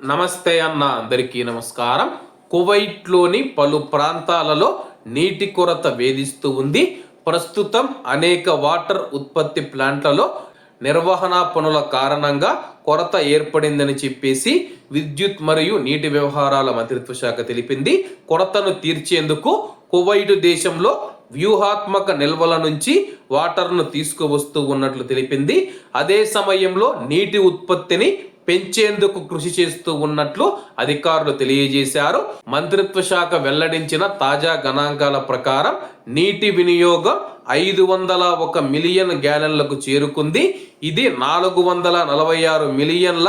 నమస్తే అన్న అందరికీ నమస్కారం. కువైట్లోని పలు ప్రాంతాలలో నీటి కొరత వేధిస్తూ ఉంది. ప్రస్తుతం అనేక వాటర్ ఉత్పత్తి ప్లాంట్లలో నిర్వహణ పనుల కారణంగా కొరత ఏర్పడిందని చెప్పేసి విద్యుత్ మరియు నీటి వ్యవహారాల మంత్రిత్వ శాఖ తెలిపింది. కొరతను తీర్చేందుకు కువైట్ దేశంలో వ్యూహాత్మక నిల్వల నుంచి వాటర్ను తీసుకువస్తూ ఉన్నట్లు తెలిపింది. అదే సమయంలో నీటి ఉత్పత్తిని పెంచేందుకు కృషి చేస్తూ ఉన్నట్లు అధికారులు తెలియజేశారు. మంత్రిత్వ శాఖ వెల్లడించిన తాజా గణాంకాల ప్రకారం నీటి వినియోగం ఐదు వందల ఒక మిలియన్ గ్యాలన్లకు చేరుకుంది. ఇది నాలుగు వందల నలభై ఆరు మిలియన్ల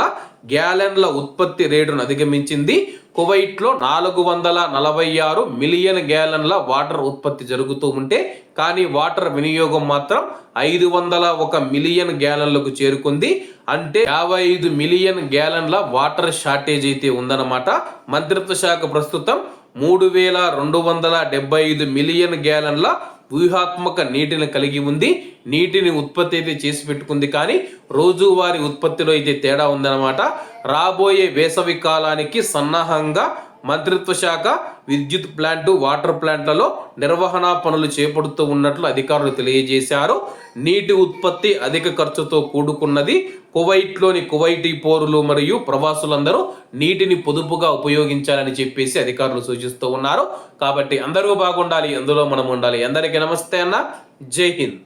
గ్యాలన్ల ఉత్పత్తి రేటును అధిగమించింది. కువైట్లో నాలుగు వందల నలభై ఆరు మిలియన్ గ్యాలన్ల వాటర్ ఉత్పత్తి జరుగుతూ ఉంటే కానీ వాటర్ వినియోగం మాత్రం ఐదు వందల ఒక మిలియన్ గ్యాలన్లకు చేరుకుంది. అంటే యాభై ఐదు మిలియన్ గ్యాలన్ల వాటర్ షార్టేజ్ అయితే ఉందన్నమాట. మంత్రిత్వ శాఖ ప్రస్తుతం మూడు వేల రెండు వందల డెబ్బై ఐదు మిలియన్ గ్యాలన్ల వ్యూహాత్మక నీటిని కలిగి ఉంది. నీటిని ఉత్పత్తి అయితే చేసి పెట్టుకుంది కానీ రోజువారీ ఉత్పత్తిలో అయితే తేడా ఉందన్నమాట. రాబోయే వేసవి కాలానికి సన్నాహంగా మంత్రిత్వ శాఖ విద్యుత్ ప్లాంటు వాటర్ ప్లాంట్లలో నిర్వహణ పనులు చేపడుతూ ఉన్నట్లు అధికారులు తెలియజేశారు. నీటి ఉత్పత్తి అధిక ఖర్చుతో కూడుకున్నది. కువైట్లోని కువైటీ పోరులు మరియు ప్రవాసులందరూ నీటిని పొదుపుగా ఉపయోగించాలని చెప్పేసి అధికారులు సూచిస్తూ ఉన్నారు. కాబట్టి అందరూ బాగుండాలి అందులో మనం ఉండాలి అందరికీ నమస్తే అన్న. జై హింద్.